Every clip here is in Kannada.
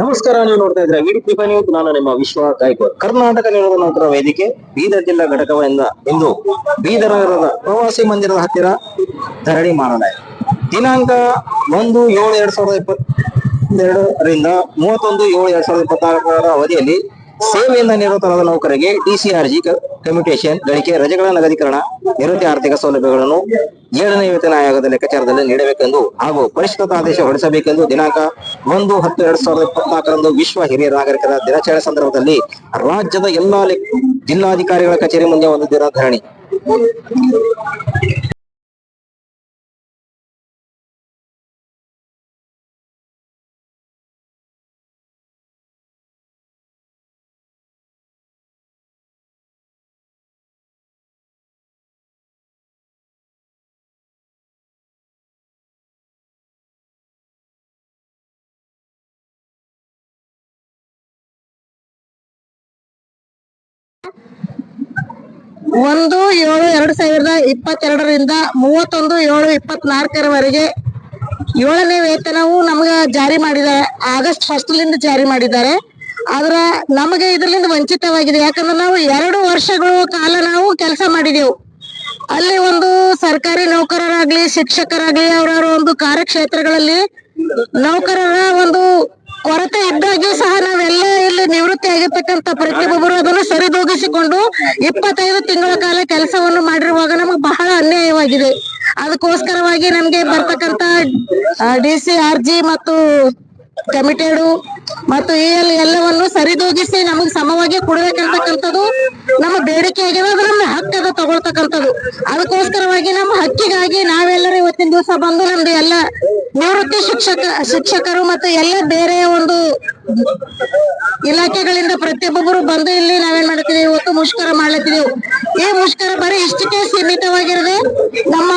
ನಮಸ್ಕಾರ, ನೀವು ನೋಡ್ತಾ ಇದ್ರೆ ವಿಡಿ ಟಿಫಾ ನ್ಯೂಸ್. ನಾನು ನಿಮ್ಮ ವಿಶ್ವ ಗಾಯಕವಾಡ್ ಕರ್ನಾಟಕ ನೌಕರ ವೇದಿಕೆ, ಬೀದರ್ ಜಿಲ್ಲಾ ಘಟಕದಿಂದ ಇಂದು ಬೀದರ್ ನಗರದ ಪ್ರವಾಸಿ ಮಂದಿರದ ಹತ್ತಿರ ಧರಣಿ ಮಾಡಲಾಯಿತು ದಿನಾಂಕ ಒಂದು ಏಳು ಎರಡ್ ಸಾವಿರದ ಇಪ್ಪತ್ತೆರಡರಿಂದ ಮೂವತ್ತೊಂದು ಏಳು ಎರಡ್ ಸಾವಿರದ ಇಪ್ಪತ್ನಾಲ್ಕರ ಅವಧಿಯಲ್ಲಿ ಸೇವೆಯಿಂದ ನಿರತರಾದ ನೌಕರರಿಗೆ ಡಿಸಿಆರ್ಜಿ ಕಮ್ಯುಟೇಷನ್ ಗಳಿಕೆ, ರಜೆಗಳ ನಗದೀಕರಣ, ನಿವೃತ್ತಿ ಆರ್ಥಿಕ ಸೌಲಭ್ಯಗಳನ್ನು ಏಳನೇ ವೇತನ ಆಯೋಗದ ಲೆಕ್ಕಾಚಾರದಲ್ಲಿ ನೀಡಬೇಕೆಂದು ಹಾಗೂ ಪರಿಷ್ಕೃತ ಆದೇಶ ಹೊರಡಿಸಬೇಕೆಂದು ದಿನಾಂಕ ಒಂದು ಹತ್ತು ಎರಡ್ ಸಾವಿರದ ಇಪ್ಪತ್ನಾಲ್ಕರಂದು ವಿಶ್ವ ಹಿರಿಯ ನಾಗರಿಕರ ದಿನಾಚರಣೆ ಸಂದರ್ಭದಲ್ಲಿ ರಾಜ್ಯದ ಎಲ್ಲಾ ಜಿಲ್ಲಾಧಿಕಾರಿಗಳ ಕಚೇರಿ ಮುಂದೆ ಒಂದು ದಿನ ಧರಣಿ ಒಂದು ಏಳು ಎರಡು ಸಾವಿರದ ಇಪ್ಪತ್ತೆರಡರಿಂದ ಮೂವತ್ತೊಂದು ಏಳು ಇಪ್ಪತ್ನಾಲ್ಕರವರೆಗೆ ಏಳನೇ ವೇತನವು ನಮ್ಗ ಜಾರಿ ಮಾಡಿದ್ದಾರೆ ಆಗಸ್ಟ್ ಫಸ್ಟ್ಲಿಂದ ಜಾರಿ ಮಾಡಿದ್ದಾರೆ. ಆದ್ರ ನಮಗೆ ಇದರಿಂದ ವಂಚಿತವಾಗಿದೆ. ಯಾಕಂದ್ರೆ ನಾವು ಎರಡು ವರ್ಷಗಳು ಕಾಲ ನಾವು ಕೆಲಸ ಮಾಡಿದೆವು. ಅಲ್ಲಿ ಒಂದು ಸರ್ಕಾರಿ ನೌಕರರಾಗ್ಲಿ, ಶಿಕ್ಷಕರಾಗ್ಲಿ, ಅವರವರ ಒಂದು ಕಾರ್ಯಕ್ಷೇತ್ರಗಳಲ್ಲಿ ನೌಕರರ ಒಂದು ಕೊರತೆ ಇದ್ದಾಗ್ಯೂ ಸಹ ನಾವೆಲ್ಲ ಇಲ್ಲಿ ನಿವೃತ್ತಿ ಆಗಿರ್ತಕ್ಕಂಥ ಪ್ರತಿಯೊಬ್ಬರು ಅದನ್ನು ಸರಿದೂಗಿಸಿಕೊಂಡು ಇಪ್ಪತ್ತೈದು ತಿಂಗಳ ಕಾಲ ಕೆಲಸವನ್ನು ಮಾಡಿರುವಾಗ ನಮಗೆ ಬಹಳ ಅನ್ಯಾಯವಾಗಿದೆ. ಅದಕ್ಕೋಸ್ಕರವಾಗಿ ನಮ್ಗೆ ಬರ್ತಕ್ಕಂತ ಡಿ ಸಿ, ಆರ್ ಜಿ ಮತ್ತು ಕಮಿಟೆಡು ಮತ್ತು ಈ ಎಲ್ಲ ಎಲ್ಲವನ್ನು ಸರಿದೂಗಿಸಿ ನಮಗೆ ಸಮವಾಗಿ ಕೊಡ್ಬೇಕಂತಕ್ಕಂಥದ್ದು ನಮ್ಮ ಬೇಡಿಕೆ ಆಗಿದೆ ನಮ್ಮ ಹಕ್ಕದ ತಗೊಳ್ತಕ್ಕಂಥದ್ದು. ಅದಕ್ಕೋಸ್ಕರವಾಗಿ ನಮ್ಮ ಹಕ್ಕಿಗಾಗಿ ನಾವೆಲ್ಲರೂ ಇವತ್ತಿನ ದಿವಸ ಬಂದು ನಮ್ದು ಎಲ್ಲ ನಿವೃತ್ತಿ ಶಿಕ್ಷಕ ಶಿಕ್ಷಕರು ಮತ್ತು ಎಲ್ಲ ಬೇರೆ ಒಂದು ಇಲಾಖೆಗಳಿಂದ ಪ್ರತಿಯೊಬ್ಬರು ಬಂದು ಇಲ್ಲಿ ನಾವೇನ್ ಮಾಡ್ತೀವಿ, ಇವತ್ತು ಮುಷ್ಕರ ಮಾಡ್ಲತ್ತಿದೆವು. ಈ ಮುಷ್ಕರ ಬರೀ ಇಷ್ಟಕ್ಕೆ ಸೀಮಿತವಾಗಿರದೆ ನಮ್ಮ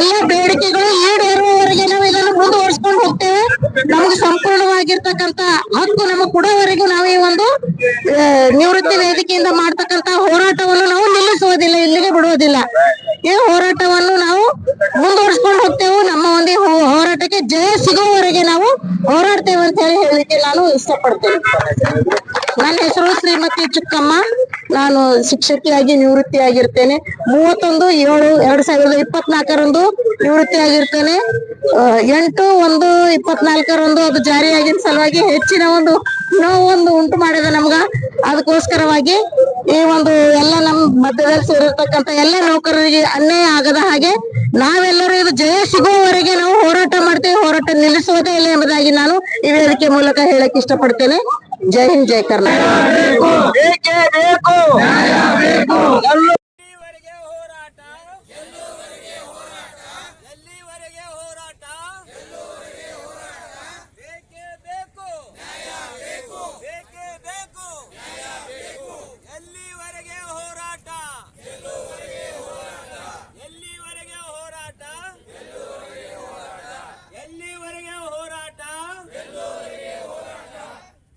ಎಲ್ಲ ಬೇಡಿಕೆಗಳು ಈಡೇರುವವರೆಗೆ ನಾವು ಇದನ್ನು ಮುಂದುವರಿಸ್ಕೊಂಡು ಹೋಗ್ತೇವೆ ನಮಗೆ ಸಂಪೂರ್ಣವಾಗಿರ್ತಕ್ಕಂತ ಹಕ್ಕು ನಮಗೆ ಕೊಡೋವರೆಗೂ ನಾವು ಒಂದು ನಿವೃತ್ತಿ ವೇದಿಕೆಯಿಂದ ಮಾಡ್ತಕ್ಕಂತ ಹೋರಾಟವನ್ನು ನಾವು ನಿಲ್ಲಿಸುವುದಿಲ್ಲ, ಇಲ್ಲಿಗೆ ಬಿಡುವುದಿಲ್ಲ. ಈ ಹೋರಾಟವನ್ನು ನಾವು ಮುಂದುವರಿಸ್ಕೊಂಡು ಹೋಗ್ತೇವೆ. ನಮ್ಮ ಒಂದು ಹೋರಾಟಕ್ಕೆ ಜಯ ಸಿಗುವವರೆಗೆ ನಾವು ಹೋರಾಡ್ತೇವೆ ಅಂತ ಹೇಳಿ ಹೇಳಲಿಕ್ಕೆ ನಾನು ಇಷ್ಟಪಡ್ತೇನೆ. ನನ್ನ ಹೆಸರು ಶ್ರೀಮತಿ ಚುಕ್ಕಮ್ಮ. ನಾನು ಶಿಕ್ಷಕಿಯಾಗಿ ನಿವೃತ್ತಿ ಆಗಿರ್ತೇನೆ ಮೂವತ್ತೊಂದು, ಏಳು, ಎರಡ್ ಸಾವಿರದ ಇಪ್ಪತ್ನಾಲ್ಕರಂದು ನಿವೃತ್ತಿ ಆಗಿರ್ತೇನೆ ಎಂಟು, ಒಂದು, ಇಪ್ಪತ್ನಾಲ್ಕರಂದು ಅದು ಜಾರಿಯಾಗಿನ ಸಲುವಾಗಿ ಹೆಚ್ಚಿನ ಒಂದು ನೋವೊಂದು ಉಂಟು ಮಾಡಿದೆ ನಮ್ಗ. ಅದಕ್ಕೋಸ್ಕರವಾಗಿ ಈ ಒಂದು ಎಲ್ಲ ನಮ್ಮ ಮಧ್ಯದಲ್ಲಿ ಸೇರಿರ್ತಕ್ಕಂತ ಎಲ್ಲ ನೌಕರರಿಗೆ ಅನ್ಯಾಯ ಆಗದ ಹಾಗೆ ನಾವೆಲ್ಲರೂ ಇದು ಜಯ ಸಿಗುವವರೆಗೆ ನಾವು ಹೋರಾಟ ಮಾಡ್ತೇವೆ, ಹೋರಾಟ ನಿಲ್ಲಿಸುವುದೇ ಇಲ್ಲ ಎಂಬುದಾಗಿ ನಾನು ಈ ವೇದಿಕೆ ಮೂಲಕ ಹೇಳಕ್ ಇಷ್ಟಪಡ್ತೇನೆ. ಜೈ ಹಿಂದ್, ಜೈ ಕರ್ನಾಟಕ. ಬೇಕೇ ಬೇಕು